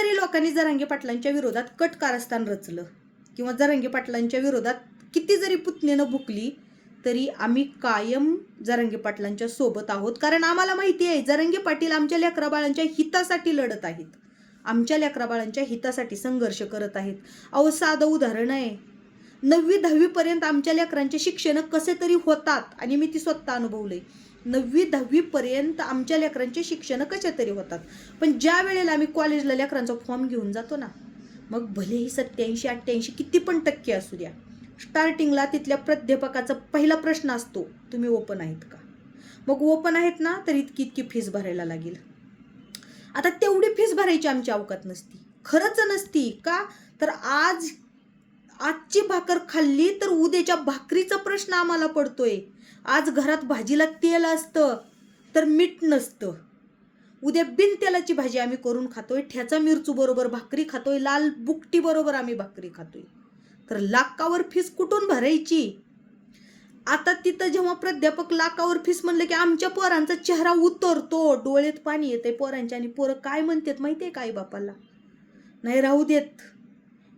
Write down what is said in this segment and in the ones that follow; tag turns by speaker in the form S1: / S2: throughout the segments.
S1: जरी लोकांनी जरांगे पाटलांच्या विरोधात कट कारस्थान रचलं. किंवा जरांगे पाटलांच्या विरोधात किती जरी पुतणीनं भुकली तरी आम्ही कायम जरांगे पाटलांच्या सोबत आहोत. कारण आम्हाला माहिती आहे जरांगे पाटील आमच्या लेकराबाळांच्या हितासाठी लढत आहेत. आमच्या लेकराबाळांच्या हितासाठी संघर्ष करत आहेत. अहो साधं उदाहरण आहे. नववी दहावीपर्यंत आमच्या लेकरांचे शिक्षण कसे तरी होतात? आणि मी ती स्वतः अनुभवले नववी दहावीपर्यंत आमच्या लेकरांचे शिक्षण कसे तरी होतात. पण ज्या वेळेला आम्ही कॉलेजला लेकरांचा फॉर्म घेऊन जातो ना मग भलेही सत्याऐंशी अठ्ठ्याऐंशी किती पण टक्के असू द्या स्टार्टिंगला तिथल्या प्राध्यापकाचा पहिला प्रश्न असतो तुम्ही ओपन आहेत का? मग ओपन आहेत ना तर इतकी इतकी फीस भरायला लागेल. आता तेवढी फीस भरायची आमची अवकात नसती. खरंच नसती का? तर आज आजची भाकर खाल्ली तर उद्याच्या भाकरीचा प्रश्न आम्हाला पडतोय. आज घरात भाजीला तेल असतं तर मीठ नसतं. उद्या बिन तेलाची भाजी आम्ही करून खातोय ठ्याचा मिरचू बरोबर भाकरी खातोय लाल बुकटी बरोबर आम्ही भाकरी खातोय. तर लाकावर फीस कुठून भरायची? आता तिथं जेव्हा प्राध्यापक लाकावर फीस म्हणलं की आमच्या पोरांचा चेहरा उतरतो डोळ्यात पाणी येते पोरांच्या आणि पोरं काय म्हणतात माहिती आहे काय बापाला? नाही राहू देत.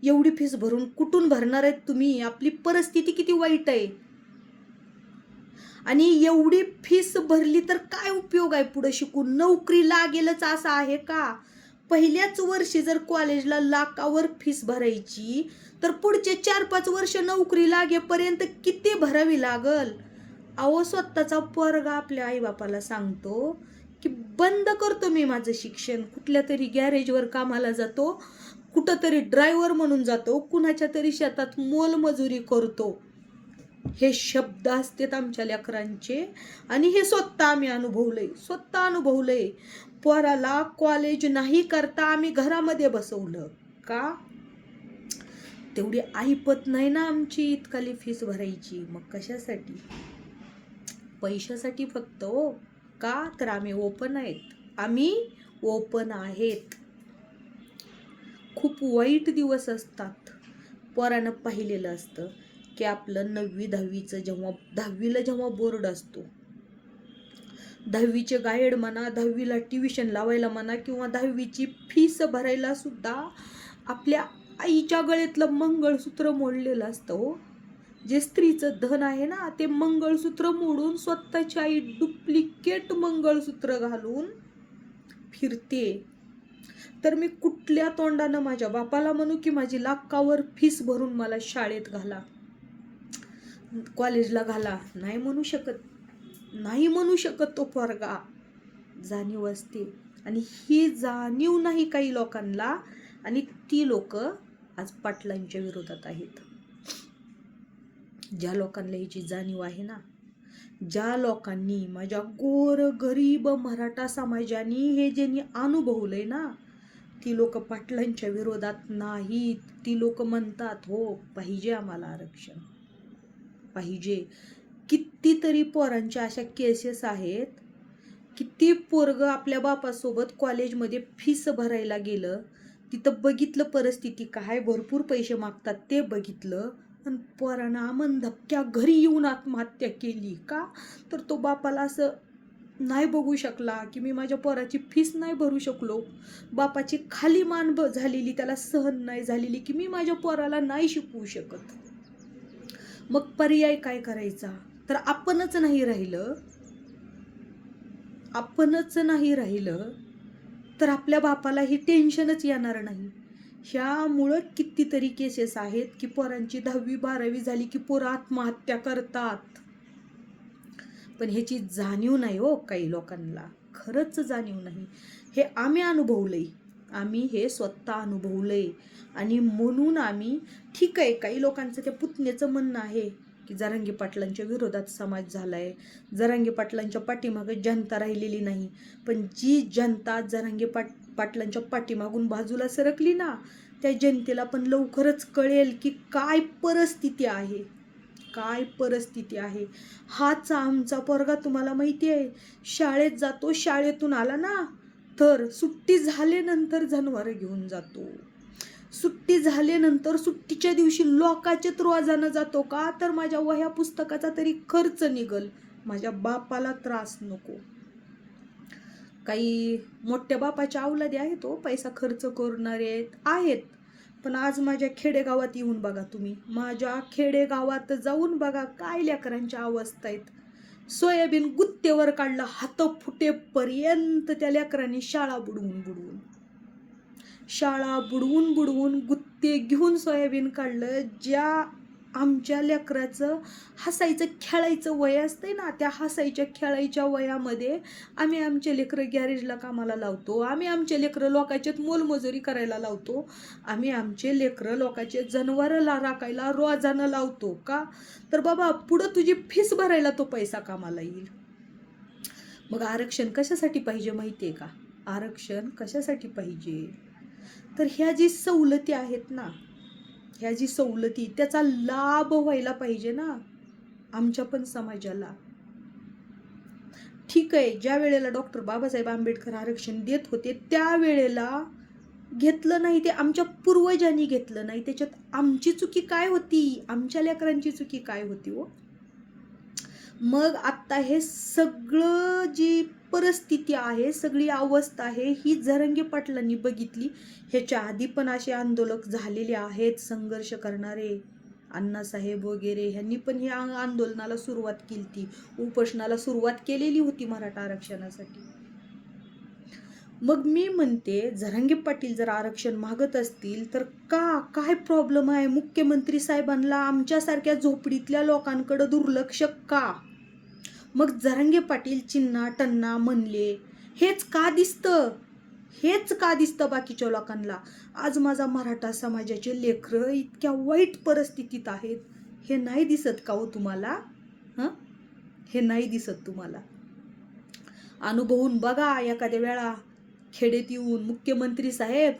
S1: एवढी फीस भरून कुठून भरणार आहेत तुम्ही? आपली परिस्थिती किती वाईट आहे? आणि एवढी फीस भरली तर काय उपयोग आहे पुढे शिकून? नोकरी लागेलच असं आहे का? पहिल्याच वर्षी जर कॉलेजला लाखावर फीस भरायची तर पुढचे चार पाच वर्ष नोकरी लागेपर्यंत किती भरावी लागल? अहो स्वतःचा पोरगा आपल्या आईबापाला सांगतो की बंद करतो मी माझं शिक्षण. कुठल्या तरी गॅरेजवर कामाला जातो. कुठंतरी ड्रायव्हर म्हणून जातो कुणाच्या तरी शेतात मोलमजुरी करतो. हे शब्द असतात आमच्या लेकरांचे आणि हे स्वतः आम्ही अनुभवलंय स्वतः अनुभवलंय. पोराला कॉलेज नाही करता आम्ही घरामध्ये बसवलं. का? तेवढी ऐपत नाही ना आमची इतकाली फीस भरायची. मग कशासाठी? पैशासाठी फक्त हो. का? तर आम्ही ओपन आहेत. आम्ही ओपन आहेत. खूप वाईट दिवस असतात. पोरानं पाहिलेलं असतं की आपलं नववी दहावीचं जेव्हा दहावीला जेव्हा बोर्ड असतो. दहावीचे गाईड म्हणा दहावीला ट्युशन लावायला म्हणा किंवा दहावीची फीस भरायला सुद्धा आपल्या आईच्या गळ्यातलं मंगळसूत्र मोडलेलं असतं हो. जे स्त्रीचं धन आहे ना ते मंगळसूत्र मोडून स्वतःची आई डुप्लिकेट मंगळसूत्र घालून फिरते. तर मी कुठल्या तोंडानं माझ्या बापाला म्हणू की माझी लाखावर फीस भरून मला शाळेत घाला? कॉलेजला घाला. नाही म्हणू शकत. नाही म्हणू शकत तो पोरगा. जाणीव असते आणि ही जाणीव नाही काही लोकांना. आणि ती लोक आज पाटलांच्या विरोधात आहेत. ज्या लोकांना याची जाणीव आहे ना ज्या लोकांनी माझ्या गोर गरीब मराठा समाजाने हे ज्यांनी अनुभवलंय ना ती लोक पाटलांच्या विरोधात नाहीत. ती लोक म्हणतात हो पाहिजे आम्हाला आरक्षण. पाहिजे. कितीतरी पोरांच्या अशा केसेस आहेत किती पोरग आपल्या बापासोबत कॉलेजमध्ये फीस भरायला गेलं. तिथं बघितलं परिस्थिती काय भरपूर पैसे मागतात ते बघितलं. आणि पोरानं आमन धपक्या घरी येऊन आत्महत्या केली का? तर तो बापाला असं नाही बघू शकला की मी माझ्या पोराची फीस नाही भरू शकलो बापाची खाली मान ब झालेली त्याला सहन नाही झालेली की मी माझ्या पोराला नाही शिकवू शकत. मग पर्याय काय करायचा? तर आपणच नाही राहिलं आपणच नाही राहिलं तर आपल्या बापाला ही टेन्शनच येणार नाही. ह्यामुळं कितीतरी केसेस आहेत की पोरांची दहावी बारावी झाली की पोरं आत्महत्या करतात. पण ह्याची जाणीव नाही हो काही लोकांना. खरंच जाणीव नाही. हे आम्ही अनुभवलंय. आम्ही हे स्वतः अनुभवलंय. आणि म्हणून आम्ही ठीक आहे काही लोकांचं त्या पुतण्याचं म्हणणं आहे की जरांगी पाटलांच्या विरोधात समाज झाला आहे जरांगी पाटलांच्या पाठीमागे जनता राहिलेली नाही. पण जी जनता जरांगी पाट पाटलांच्या पाठीमागून बाजूला सरकली ना त्या जनतेला पण लवकरच कळेल की काय परिस्थिती आहे. काय परिस्थिती आहे? हाच आमचा पोरगा तुम्हाला माहिती आहे. शाळेत जातो शाळेतून आला ना तर सुट्टी झाल्यानंतर जनावरं घेऊन जातो. सुट्टी झाल्यानंतर सुट्टीच्या दिवशी लोकाच्या रोजानं जातो का? तर माझ्या वह्या पुस्तकाचा तरी खर्च निघल. माझ्या बापाला त्रास नको. काही मोठ्या बापाच्या अवलादी आहेत तो पैसा खर्च करणारे आहेत. पण आज माझ्या खेडेगावात येऊन बघा तुम्ही. माझ्या खेडेगावात जाऊन बघा काय लेकरांच्या अवस्था आहेत. सोयाबीन गुत्तेवर काढलं हात फुटेपर्यंत त्या लेकरांनी शाळा बुडवून बुडवून. शाळा बुडवून बुडवून गुत्ते घेऊन सोयाबीन काढलं. ज्या आमच्या लेकराचं हसायचं खेळायचं वय असतंय ना त्या हसायच्या खेळायच्या वयामध्ये आम्ही आमचे लेकरं गॅरेजला कामाला लावतो. आम्ही आमचे लेकरं लोकांच्यात मोलमजुरी करायला लावतो. आम्ही आमचे लेकरं लोकांचे जनावरला राखायला रोजानं लावतो का? तर बाबा पुढं तुझी फीस भरायला तो पैसा कामाला येईल. मग आरक्षण कशासाठी पाहिजे माहिती आहे का? आरक्षण कशासाठी पाहिजे? तर ह्या जी सवलती आहेत ना ह्या जी सवलती त्याचा लाभ व्हायला पाहिजे ना आमच्या पण समाजाला. ठीक आहे ज्या वेळेला डॉक्टर बाबासाहेब आंबेडकर आरक्षण देत होते त्यावेळेला घेतलं नाही ते आमच्या पूर्वजांनी घेतलं नाही. त्याच्यात आमची चुकी काय होती? आमच्या लेकरांची चुकी काय होती हो? मग आत्ता हे सगळं जी परिस्थिती आहे सगळी अवस्था आहे ही जरंगे पाटलांनी बघितली. ह्याच्या आधी पण असे आंदोलक झालेले आहेत संघर्ष करणारे. अण्णासाहेब वगैरे ह्यांनी पण ह्या आंदोलनाला सुरुवात केली ती उपोषणाला सुरुवात केलेली होती मराठा आरक्षणासाठी. मग मी म्हणते झरंगे पाटील जर आरक्षण मागत असतील तर का काय प्रॉब्लेम आहे? मुख्यमंत्री साहेबांना आमच्यासारख्या झोपडीतल्या लोकांकडे दुर्लक्ष का? मग जरांगे पाटील चिन्ना टन्ना म्हणले हेच का दिसतं? हेच का दिसतं बाकीच्या लोकांना? आज माझा मराठा समाजाचे लेकरं इतक्या वाईट परिस्थितीत आहेत. हे नाही दिसत का हो तुम्हाला? हां? हे नाही दिसत तुम्हाला. अनुभवून बघा एखाद्या वेळा. खेडेत येऊन मुख्यमंत्री साहेब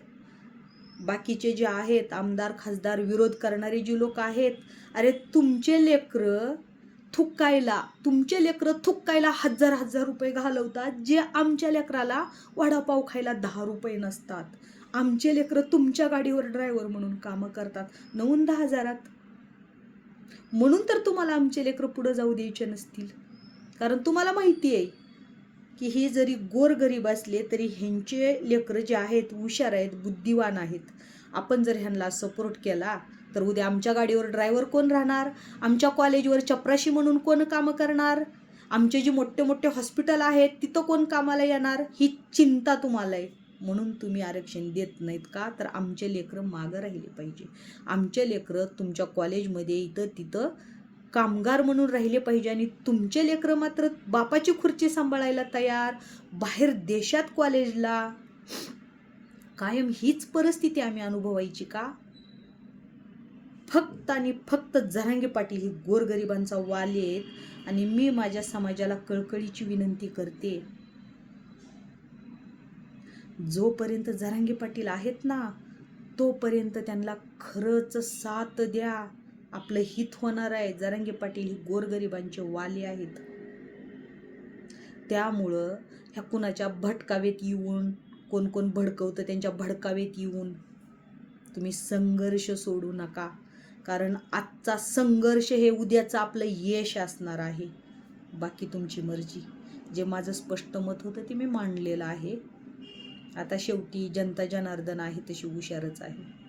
S1: बाकीचे जे आहेत आमदार खासदार विरोध करणारे जे लोक आहेत अरे तुमचे लेकरं थुकायला तुमचे लेकरं थुकायला हजार हजार रुपये घालवतात जे आमच्या लेकराला वडापाव खायला दहा रुपये नसतात. आमचे लेकरं तुमच्या गाडीवर ड्रायव्हर म्हणून कामं करतात. नऊन दहा हजारात. म्हणून तर तुम्हाला आमचे लेकरं पुढं जाऊ द्यायचे नसतील. कारण तुम्हाला माहिती आहे की हे जरी गोरगरीब असले तरी ह्यांचे लेकरं जे आहेत हुशार आहेत बुद्धिवान आहेत. आपण जर ह्यांना सपोर्ट केला तर उद्या आमच्या गाडीवर ड्रायव्हर कोण राहणार? आमच्या कॉलेजवर चपराशी म्हणून कोण कामं करणार? आमचे जे मोठे मोठे हॉस्पिटल आहेत तिथं कोण कामाला येणार? ही चिंता तुम्हाला आहे. म्हणून तुम्ही आरक्षण देत नाहीत का? तर आमचे लेकरं मागं राहिले पाहिजे. आमचे लेकरं तुमच्या कॉलेजमध्ये इथं तिथं कामगार म्हणून राहिले पाहिजे आणि तुमचे लेकरं मात्र बापाची खुर्ची सांभाळायला तयार. बाहेर देशात कॉलेजला कायम हीच परिस्थिती आम्ही अनुभवायची का? फक्त आणि फक्त जरांगे पाटील ही गोरगरिबांचा वाले आहेत आणि मी माझ्या समाजाला कळकळीची विनंती करते. जोपर्यंत जरांगे पाटील आहेत ना तोपर्यंत त्यांना खरंच साथ द्या. आपलं हित होणार आहे. जरांगे पाटील ही गोरगरिबांचे वाले आहेत. त्यामुळं ह्या कुणाच्या भटकावेत येऊन कोण कोण भडकवतं त्यांच्या भडकावेत येऊन तुम्ही संघर्ष सोडू नका. कारण आजचा संघर्ष हे उद्याचं आपलं यश असणार आहे. बाकी तुमची मर्जी. जे माझं स्पष्ट मत होतं ते मी मांडलेलं आहे. आता शेवटी जनता जनार्दन आहे तशी हुशारच आहे.